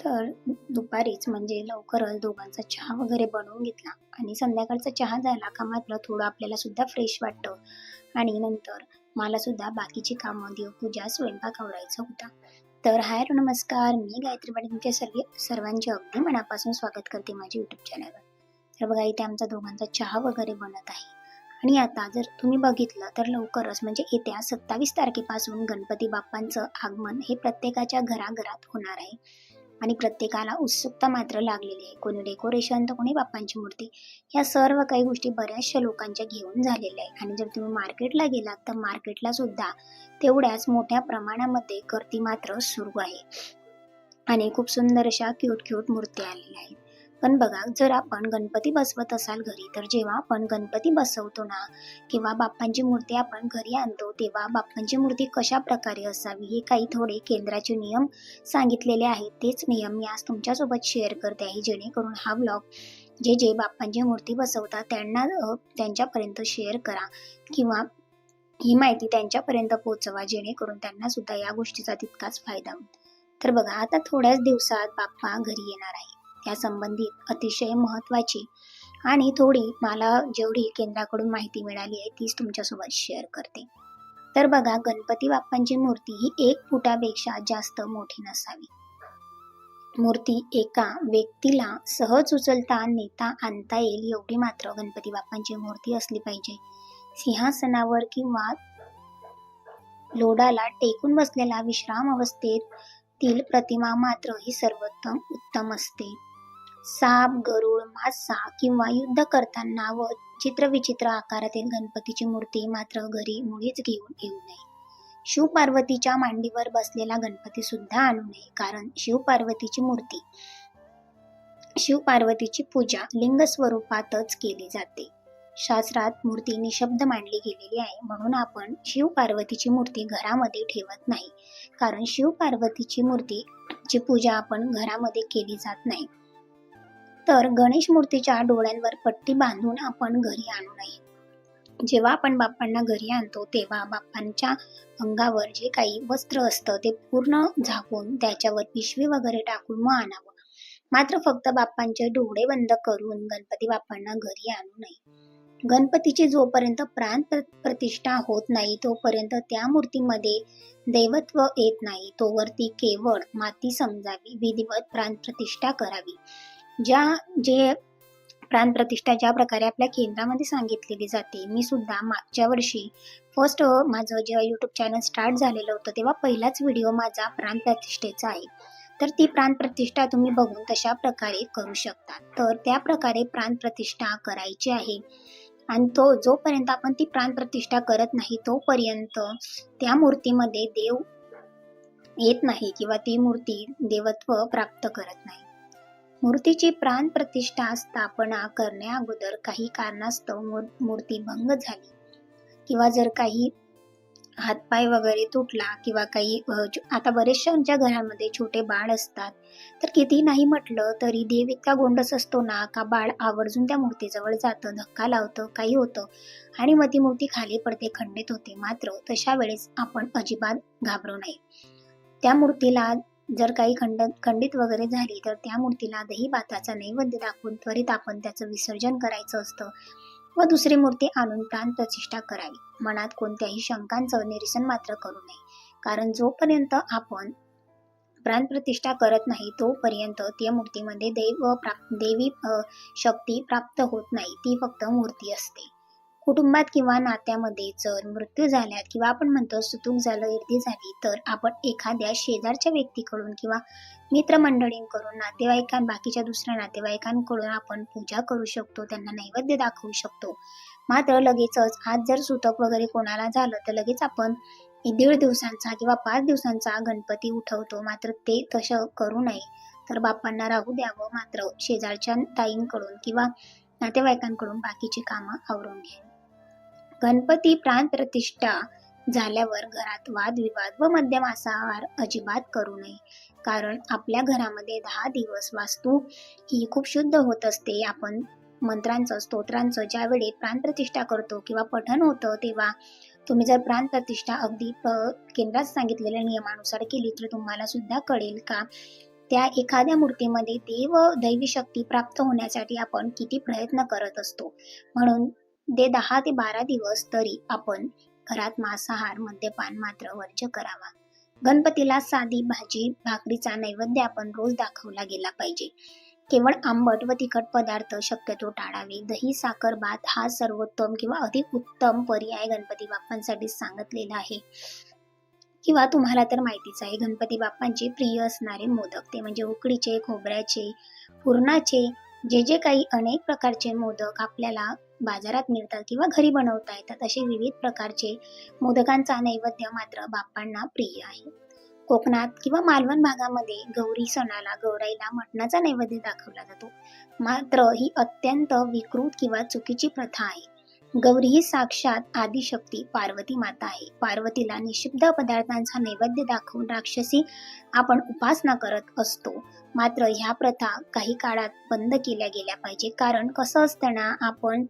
तर दुपारीच म्हणजे लवकरच दोघांचा चहा वगैरे बनवून घेतला. आणि संध्याकाळचा चहा झाला का मात्र थोडं आपल्याला सुद्धा फ्रेश वाटतं. आणि नंतर मला सुद्धा बाकीची कामं देवपूजा स्वयंपाक आवरायचा होता. तर हाय नमस्कार मी गायत्री पाटील तुमच्या सर्व सर्वांचे अगदी मनापासून स्वागत करते माझ्या युट्यूब चॅनलवर तर बघा इथे आमचा दोघांचा चहा वगैरे बनत आहे. आणि आता जर तुम्ही बघितलं तर लवकरच म्हणजे येत्या सत्तावीस तारखेपासून गणपती बाप्पांचं आगमन हे प्रत्येकाच्या घराघरात होणार आहे. आणि प्रत्येकाला उत्सुकता मात्र लागलेली आहे. कोणी डेकोरेशन तर कोणी बाप्पांची मूर्ती. या सर्व काही गोष्टी बऱ्याचशा लोकांच्या घेऊन झालेल्या आहे आणि जर तुम्ही मार्केटला गेलात तर मार्केटला सुद्धा तेवढ्याच मोठ्या प्रमाणामध्ये गर्दी मात्र सुरू आहे. आणि खूप सुंदर अशा क्यूट क्यूट मूर्ती आलेल्या आहेत. पण बघा जर आपण गणपती बसवत असाल घरी तर जेव्हा आपण गणपती बसवतो ना किंवा बाप्पांची मूर्ती आपण घरी आणतो तेव्हा बाप्पांची मूर्ती कशा प्रकारे असावी हे काही थोडे केंद्राचे नियम सांगितलेले आहेत. तेच नियम मी आज तुमच्यासोबत शेअर करते आहे जेणेकरून हा ब्लॉग जे जे बाप्पांची मूर्ती बसवतात त्यांना त्यांच्यापर्यंत शेअर करा किंवा ही माहिती त्यांच्यापर्यंत पोहोचवा जेणेकरून त्यांना सुद्धा या गोष्टीचा तितकाच फायदा होईल. तर बघा आता थोड्याच दिवसात बाप्पा घरी येणार आहे संबंधित अतिशय महत्त्वाची आणि थोडी मला जेवढी केंद्राकडून माहिती मिळाली आहे तीच तुमच्यासोबत शेअर करते. तर बघा गणपती बाप्पांची मूर्ती ही एक फुटापेक्षा जास्त मोठी नसावी. मूर्ती एका व्यक्तीला सहज उचलता नेता आणता येईल एवढी मात्र गणपती बाप्पांची मूर्ती असली पाहिजे. सिंहासनावर किंवा लोडाला टेकून बसलेला विश्राम अवस्थेतील प्रतिमा मात्र ही सर्वोत्तम उत्तम असते. साप गरुड मासा किंवा युद्ध करताना व चित्रविचित्र आकारातील गणपतीची मूर्ती मात्र घरी मुळीच घेऊन येऊ नये. शिवपार्वतीच्या मांडीवर बसलेला गणपती सुद्धा आणू नये कारण शिवपार्वतीची मूर्ती शिवपार्वतीची पूजा लिंग स्वरूपातच केली जाते. शास्त्रात मूर्ती निशब्द मांडली गेलेली आहे म्हणून आपण शिवपार्वतीची मूर्ती घरामध्ये ठेवत नाही कारण शिवपार्वतीची मूर्तीची पूजा आपण घरामध्ये केली जात नाही. तर गणेश मूर्तीच्या डोळ्यांवर पट्टी बांधून आपण घरी आणू नये. जेव्हा आपण बाप्पांना घरी आणतो तेव्हा बाप्पांच्या अंगावर जे काही वस्त्र असतं ते पूर्ण झाकून त्याच्यावर पिशवी वगैरे टाकून मग आणावं. मात्र फक्त बाप्पांचे डोळे बंद करून गणपती बाप्पांना घरी आणू नये. गणपतीची जोपर्यंत प्राण प्रतिष्ठा होत नाही तोपर्यंत त्या मूर्तीमध्ये दैवत्व येत नाही. तोवरती केवळ माती समजावी विधिवत प्राण प्रतिष्ठा करावी. ज्या जे प्राणप्रतिष्ठा ज्या प्रकारे आपल्या केंद्रामध्ये सांगितलेली जाते मी सुद्धा मागच्या वर्षी फर्स्ट माझं जेव्हा यूट्यूब चॅनल स्टार्ट झालेलं होतं तेव्हा पहिलाच व्हिडिओ माझा प्राणप्रतिष्ठेचा आहे. तर ती प्राणप्रतिष्ठा तुम्ही बघून तशा प्रकारे करू शकता. तर त्या प्रकारे प्राणप्रतिष्ठा करायची आहे. आणि तो जोपर्यंत आपण ती प्राणप्रतिष्ठा करत नाही तोपर्यंत त्या मूर्तीमध्ये देव येत नाही किंवा ती मूर्ती देवत्व प्राप्त करत नाही. मूर्तीची प्राण प्रतिष्ठा स्थापना करण्या अगोदर काही कारणास्तव मूर्ती भंग झाली. किंवा जर काही हातपाय वगैरे तुटला किंवा काही आता बरेचशा आता बरेचशांच्या घरामध्ये छोटे बाळ असतात. तर किती नाही म्हटलं तरी देव इतका गोंडस असतो ना का बाळ आवर्जून त्या मूर्तीजवळ जातं धक्का लावतं काही होतं. आणि मग ती मूर्ती खाली पडते खंडित होते. मात्र तशा वेळेस आपण अजिबात घाबरू नये. त्या मूर्तीला जर काही खंड खंडित वगैरे झाली तर त्या मूर्तीला दही भाताचा नैवेद्य दाखवून त्वरित आपण त्याचं विसर्जन करायचं असतं व दुसरी मूर्ती आणून प्राण प्रतिष्ठा करावी. मनात कोणत्याही शंकांचं निरसन मात्र करू नये. कारण जोपर्यंत आपण प्राणप्रतिष्ठा करत नाही तोपर्यंत त्या मूर्तीमध्ये देव प्राप्त देवी शक्ती प्राप्त होत नाही. ती फक्त मूर्ती असते. कुटुंबात किंवा नात्यामध्ये जर मृत्यू झाल्यात किंवा आपण म्हणतो सुतूक झालं इर्दी झाली तर आपण एखाद्या शेजारच्या व्यक्तीकडून किंवा मित्रमंडळींकडून नातेवाईकां बाकीच्या दुसऱ्या नातेवाईकांकडून आपण पूजा करू शकतो त्यांना नैवेद्य दाखवू शकतो. मात्र लगेचच आज जर सुतक वगैरे कोणाला झालं तर लगेच आपण दीड दिवसांचा किंवा पाच दिवसांचा गणपती उठवतो. मात्र ते तसं करू नये. तर बापांना राहू द्यावं. मात्र शेजारच्या ताईंकडून किंवा नातेवाईकांकडून बाकीची कामं आवरून घ्या गणपती प्राण प्रतिष्ठा झाल्यावर घरात वादविवाद व मद्य मांसाहार अजिबात करू नये. कारण आपल्या घरामध्ये दहा दिवस वास्तू ही खूप शुद्ध होत असते. आपण मंत्रांचं स्तोत्रांचं ज्यावेळी प्राणप्रतिष्ठा करतो किंवा पठण होतं तेव्हा तुम्ही जर प्राणप्रतिष्ठा अगदी प- केंद्रात सांगितलेल्या नियमानुसार केली तर तुम्हाला सुद्धा कळेल का? त्या एखाद्या मूर्तीमध्ये देव दैवी शक्ती प्राप्त होण्यासाठी आपण किती प्रयत्न करत असतो. म्हणून दे दहा ते बारा दिवस तरी आपण घरात मांसाहार मद्यपान मात्र वर्ज्य करावा. गणपतीला साधी भाजी भाकरीचा नैवेद्य आपण रोज दाखवला गेला पाहिजे. केवळ आंबट व तिखट पदार्थ शक्यतो टाळावे. दही साखर भात हा सर्वोत्तम किंवा अधिक उत्तम पर्याय गणपती बाप्पांसाठी सांगितलेला आहे. किंवा तुम्हाला तर माहितीच आहे गणपती बाप्पांचे प्रिय असणारे मोदक ते म्हणजे उकडीचे खोबऱ्याचे पुरणाचे जे जे काही अनेक प्रकारचे मोदक आपल्याला बाजारात मिळतात किंवा घरी बनवता येतात असे विविध प्रकारचे मोदकांचा नैवेद्य मात्र बाप्पांना प्रिय आहे. कोकणात किंवा मालवण भागामध्ये गौरी सणाला गौराईला मटणाचा नैवेद्य दाखवला जातो. मात्र ही अत्यंत विकृत किंवा चुकीची प्रथा आहे. गौरी ही साक्षात आदिशक्ती पार्वती माता आहे. पार्वतीला निषिद्ध पदार्थांचा नैवेद्य दाखवून राक्षसी आपण उपासना करत असतो. मात्र ह्या प्रथा काही काळात बंद केल्या गेल्या पाहिजे. कारण कसं असताना आपण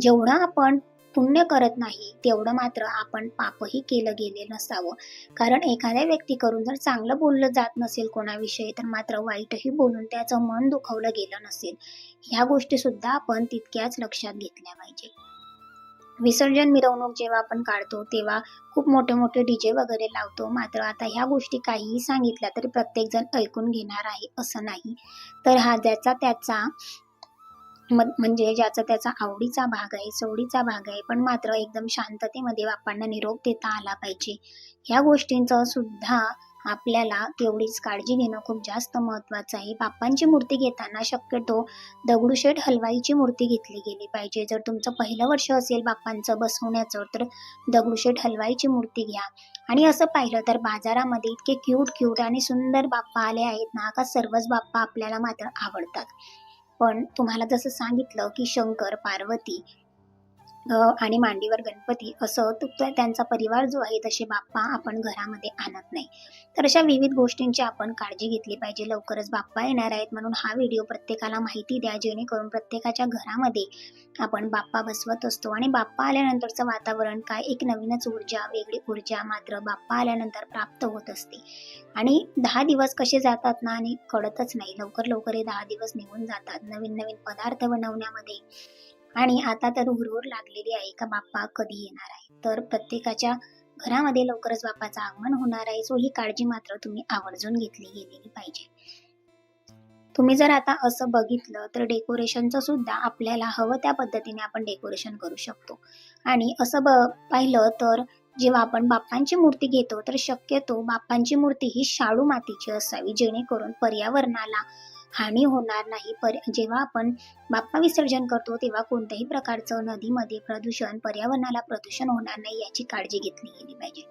जेवढं आपण पुण्य करत नाही तेवढं मात्र आपण पापही केलं गेले नसावं. कारण एखाद्या व्यक्तीकडून जर चांगलं बोललं जात नसेल कोणाविषयी तर मात्र वाईटही बोलून त्याचं मन दुखवलं गेलं नसेल. ह्या गोष्टी सुद्धा आपण तितक्याच लक्षात घेतल्या पाहिजे. विसर्जन मिरवणूक जेव्हा आपण काढतो तेव्हा खूप मोठे मोठे डीजे वगैरे लावतो. मात्र आता ह्या गोष्टी काहीही सांगितल्या तरी प्रत्येक जण ऐकून घेणार आहे असं नाही. तर हा ज्याचा त्याचा म्हणजे ज्याचा त्याचा आवडीचा भाग आहे सवडीचा भाग आहे पण मात्र एकदम शांततेमध्ये बापांना निरोप देता आला पाहिजे. ह्या गोष्टींचं सुद्धा आपल्याला तेवढीच काळजी घेणं खूप जास्त महत्त्वाचं आहे. बाप्पांची मूर्ती घेताना शक्यतो दगडूशेठ हलवाईची मूर्ती घेतली गेली पाहिजे. जर तुमचं पहिलं वर्ष असेल बाप्पांचं बसवण्याचं तर दगडूशेठ हलवाईची मूर्ती घ्या. आणि असं पाहिलं तर बाजारामध्ये इतके क्यूट क्यूट आणि सुंदर बाप्पा आले आहेत ना का सर्वच बाप्पा आपल्याला मात्र आवडतात. पण तुम्हाला जसं सांगितलं की शंकर पार्वती आणि मांडीवर गणपती असं तर त्यांचा परिवार जो आहे तसे बाप्पा आपण घरामध्ये आणत नाही. तर अशा विविध गोष्टींची आपण काळजी घेतली पाहिजे. लवकरच बाप्पा येणार आहेत म्हणून हा व्हिडिओ प्रत्येकाला माहिती द्या. जेणेकरून प्रत्येकाच्या घरामध्ये आपण बाप्पा बसवत असतो. आणि बाप्पा आल्यानंतरचं वातावरण काय? एक नवीनच ऊर्जा वेगळी ऊर्जा मात्र बाप्पा आल्यानंतर प्राप्त होत असते. आणि दहा दिवस कसे जातात ना? आणि कळतच नाही. लवकर लवकर हे दहा दिवस निघून जातात. नवीन नवीन पदार्थ बनवण्यामध्ये आणि आता तर हुरहुर लागलेली आहे का बाप्पा कधी येणार आहे? तर प्रत्येकाच्या घरामध्ये लवकरच बाप्पाचं आगमन होणार आहे. सो ही काळजी मात्र तुम्ही आवर्जून घेतली गेलेली पाहिजे. तुम्ही जर आता असं बघितलं तर डेकोरेशनचं सुद्धा आपल्याला हवं त्या पद्धतीने आपण डेकोरेशन करू शकतो. आणि असं ब पाहिलं तर जेव्हा आपण बाप्पांची मूर्ती घेतो तर शक्यतो बाप्पांची मूर्ती ही शाडू मातीची असावी जेणेकरून पर्यावरणाला हानी होणार नाही. पर जेव्हा आपण बाप्पा विसर्जन करतो तेव्हा कोणत्याही प्रकारचं नदीमध्ये प्रदूषण पर्यावरणाला प्रदूषण होणार नाही याची काळजी घेतली गेली पाहिजे.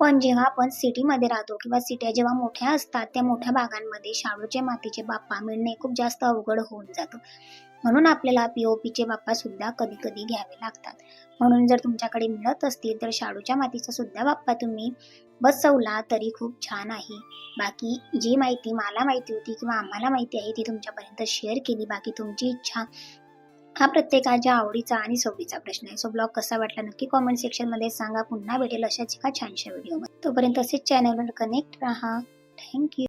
पण जेव्हा आपण सिटीमध्ये राहतो किंवा सिट्या जेव्हा मोठ्या असतात त्या मोठ्या भागांमध्ये शाडूचे मातीचे बाप्पा मिळणे खूप जास्त अवघड होऊन जातं. म्हणून आपल्याला पी ओ पीचे बाप्पा सुद्धा कधी कधी घ्यावे लागतात. म्हणून जर तुमच्याकडे मिळत असतील तर शाडूच्या मातीचा सुद्धा बाप्पा तुम्ही बसवला तरी खूप छान आहे. बाकी जी माहिती मला माहिती होती किंवा आम्हाला माहिती आहे ती तुमच्यापर्यंत शेअर केली. बाकी तुमची इच्छा हा प्रत्येकाच्या आवडीचा आणि सवडीचा प्रश्न आहे. सो ब्लॉग कसा वाटला नक्की कॉमेंट सेक्शनमध्ये सांगा. पुन्हा भेटेल अशाच एका छानशा व्हिडिओमध्ये तोपर्यंत असेच चॅनलवर कनेक्ट राहा. थँक्यू